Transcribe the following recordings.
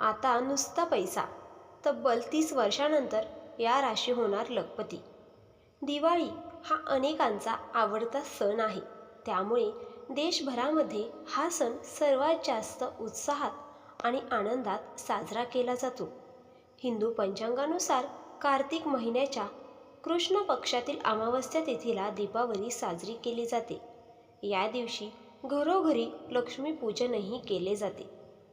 आता नुसता पैसा. तब्बल तीस वर्षानंतर या राशी होणार लखपती. दिवाळी हा अनेकांचा आवडता सण आहे. त्यामुळे देशभरामध्ये हा सण सर्वात जास्त उत्साहात आणि आनंदात साजरा केला जातो. हिंदू पंचांगानुसार कार्तिक महिन्याच्या कृष्ण पक्षातील अमावस्या तिथीला दीपावली साजरी केली जाते. या दिवशी घरोघरी लक्ष्मीपूजनही केले जाते.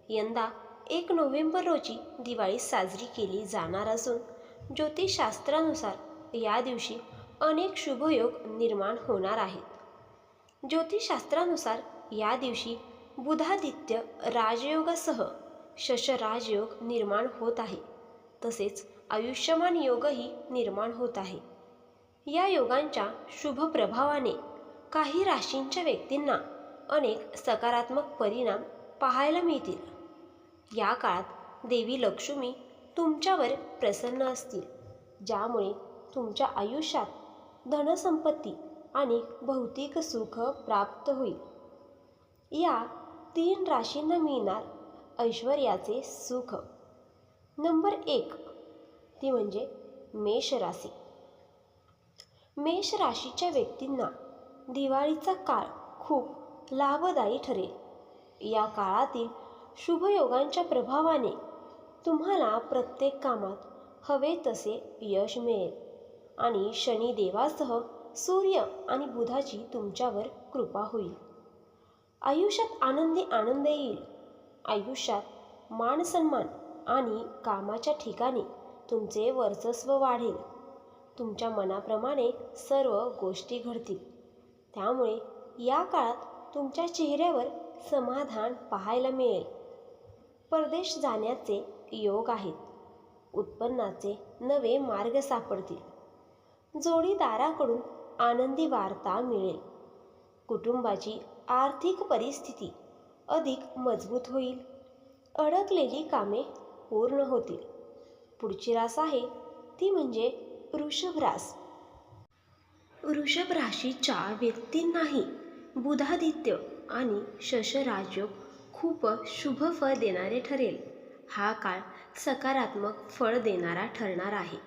यंदा एक नोव्हेंबर रोजी दिवाळी साजरी केली जाणार असून ज्योतिषशास्त्रानुसार या दिवशी अनेक शुभयोग निर्माण होणार आहेत. ज्योतिषशास्त्रानुसार या दिवशी बुधादित्य राजयोगासह शशराजयोग निर्माण होत आहे. तसेच आयुष्यमान योगही निर्माण होत आहे. या योगांच्या शुभ प्रभावाने काही राशींच्या व्यक्तींना अनेक सकारात्मक परिणाम पाहायला मिळतील. या काळात देवी लक्ष्मी तुमच्यावर प्रसन्न असतील ज्यामुळे तुमच्या आयुष्यात धनसंपत्ती आणि भौतिक सुख प्राप्त होईल. या तीन राशींना मिळणार ऐश्वर्याचे सुख. नंबर एक ती म्हणजे मेष राशी. मेष राशीच्या व्यक्तींना दिवाळीचा काळ खूप लाभदायी ठरेल. या काळातील शुभयोगांच्या प्रभावाने तुम्हाला प्रत्येक कामात हवे तसे यश मिळेल. आणि शनिदेवासह सूर्य आणि बुधाची तुमच्यावर कृपा होईल. आयुष्यात आनंदी आनंद येईल. आयुष्यात मान सन्मान आणि कामाच्या ठिकाणी तुमचे वर्चस्व वाढेल. तुमच्या मनाप्रमाणे सर्व गोष्टी घडतील. त्यामुळे या काळात तुमच्या चेहऱ्यावर समाधान पाहायला मिळेल. परदेश जाण्याचे योग आहेत. उत्पन्नाचे नवे मार्ग सापडतील. जोडीदाराकडून आनंदी वार्ता मिळेल. कुटुंबाची आर्थिक परिस्थिती अधिक मजबूत होईल. अडकलेली कामे पूर्ण होतील. पुढची रास आहे. ती म्हणजे वृषभ रास. वृषभ राशीच्या व्यक्तींनाही बुधादित्य आणि शशराजयोग खूप शुभ फळ देणारे ठरेल. हा काळ सकारात्मक फळ देणारा ठरणार आहे.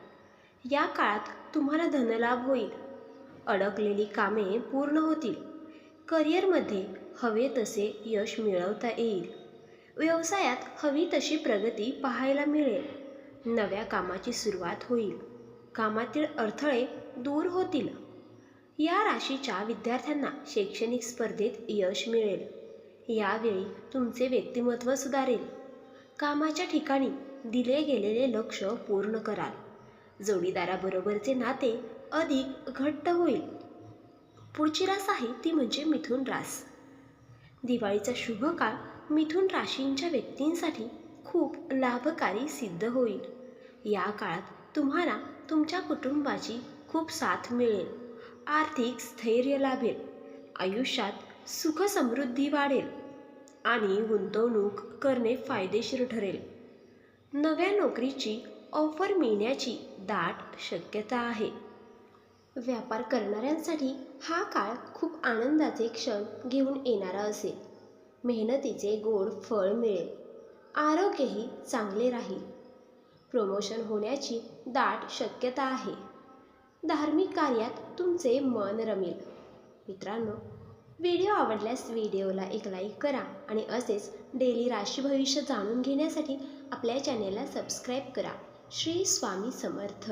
या काळात तुम्हाला धनलाभ होईल. अडकलेली कामे पूर्ण होतील. करिअरमध्ये हवे तसे यश मिळवता येईल. व्यवसायात हवी तशी प्रगती पाहायला मिळेल. नव्या कामाची सुरुवात होईल. कामातील अडथळे दूर होतील. या राशीच्या विद्यार्थ्यांना शैक्षणिक स्पर्धेत यश मिळेल. यावेळी तुमचे व्यक्तिमत्व सुधारेल. कामाच्या ठिकाणी दिले गेलेले लक्ष पूर्ण कराल. जोडीदाराबरोबरचे नाते अधिक घट्ट होईल. पुढची रास आहे ती म्हणजे मिथुन रास. दिवाळीचा शुभ काळ मिथुन राशींच्या व्यक्तींसाठी खूप लाभकारी सिद्ध होईल. या काळात तुम्हाला तुमच्या कुटुंबाची खूप साथ मिळेल. आर्थिक स्थैर्य लाभेल. आयुष्यात सुख समृद्धी वाढेल आणि गुंतवणूक करणे फायदेशीर ठरेल. नव्या नोकरीची ऑफर मिळण्याची दाट शक्यता आहे. व्यापार करणाऱ्यांसाठी हा काळ खूप आनंदाचे क्षण घेऊन येणारा असेल. मेहनतीचे गोड फळ मिळेल. आरोग्यही चांगले राहील. प्रमोशन होण्याची दाट शक्यता आहे. धार्मिक कार्यात तुमचे मन रमेल. मित्रांनो व्हिडिओ आवडल्यास व्हिडिओला एक लाईक करा आणि असेच डेली राशी भविष्य जाणून घेण्यासाठी आपल्या चॅनेलला सबस्क्राईब करा. श्री स्वामी समर्थ.